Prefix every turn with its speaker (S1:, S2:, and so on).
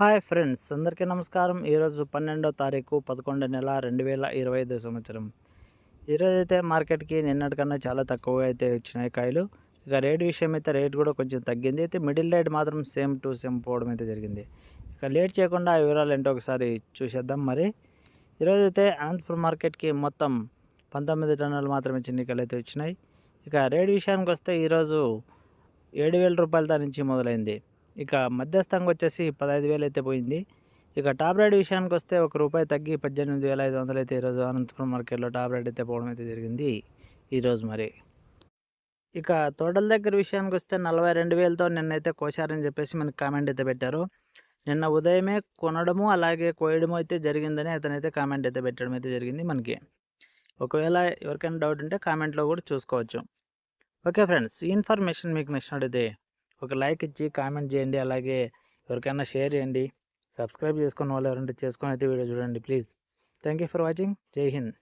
S1: Hi friends అందరికీ నమస్కారం. ఈరోజు పన్నెండో తారీఖు పదకొండు నెల రెండు వేల ఇరవై ఐదు సంవత్సరం. ఈరోజు అయితే మార్కెట్కి నిన్నటికన్నా చాలా తక్కువగా అయితే వచ్చినాయి కాయలు. ఇక రేట్ విషయం అయితే రేట్ కూడా కొంచెం తగ్గింది. అయితే మిడిల్ రేట్ మాత్రం సేమ్ టు సేమ్ పోవడం అయితే జరిగింది. ఇక లేట్ చేయకుండా ఆ వివరాలు ఏంటో ఒకసారి చూసేద్దాం మరి. ఈరోజు అయితే అనంతపురం మార్కెట్కి మొత్తం పంతొమ్మిది టన్నులు మాత్రమే చిన్నికలు అయితే వచ్చినాయి. ఇక రేట్ విషయానికి వస్తే ఈరోజు ఏడు వేల రూపాయలతో నుంచి మొదలైంది. ఇక మధ్యస్థంగా వచ్చేసి పదహైదు వేలు అయితే పోయింది. ఇక టాప్ రేట్ విషయానికి వస్తే ఒక రూపాయి తగ్గి పద్దెనిమిది వేల ఐదు వందలు అయితే ఈరోజు అనంతపురం మార్కెట్లో టాప్ రేట్ అయితే పోవడం అయితే జరిగింది. ఈరోజు మరి ఇక తోటల దగ్గర విషయానికి వస్తే నలభై రెండు వేలతో నిన్నైతే కోశారని చెప్పేసి మనకి కామెంట్ అయితే పెట్టారు. నిన్న ఉదయమే కొనడము అలాగే కోయడము అయితే జరిగిందని అతనైతే కామెంట్ అయితే పెట్టడం అయితే జరిగింది మనకి. ఒకవేళ ఎవరికైనా డౌట్ ఉంటే కామెంట్లో కూడా చూసుకోవచ్చు. ఓకే ఫ్రెండ్స్ ఈ ఇన్ఫర్మేషన్ మీకు నచ్చినట్టయితే ఒక లైక్ ఇచ్చి కామెంట్ చేయండి. అలాగే ఎవరికైనా షేర్ చేయండి. సబ్స్క్రైబ్ చేసుకున్న వాళ్ళు ఎవరంటే చేసుకొని అయితే వీడియో చూడండి please. Thank you for watching. Jai Hind.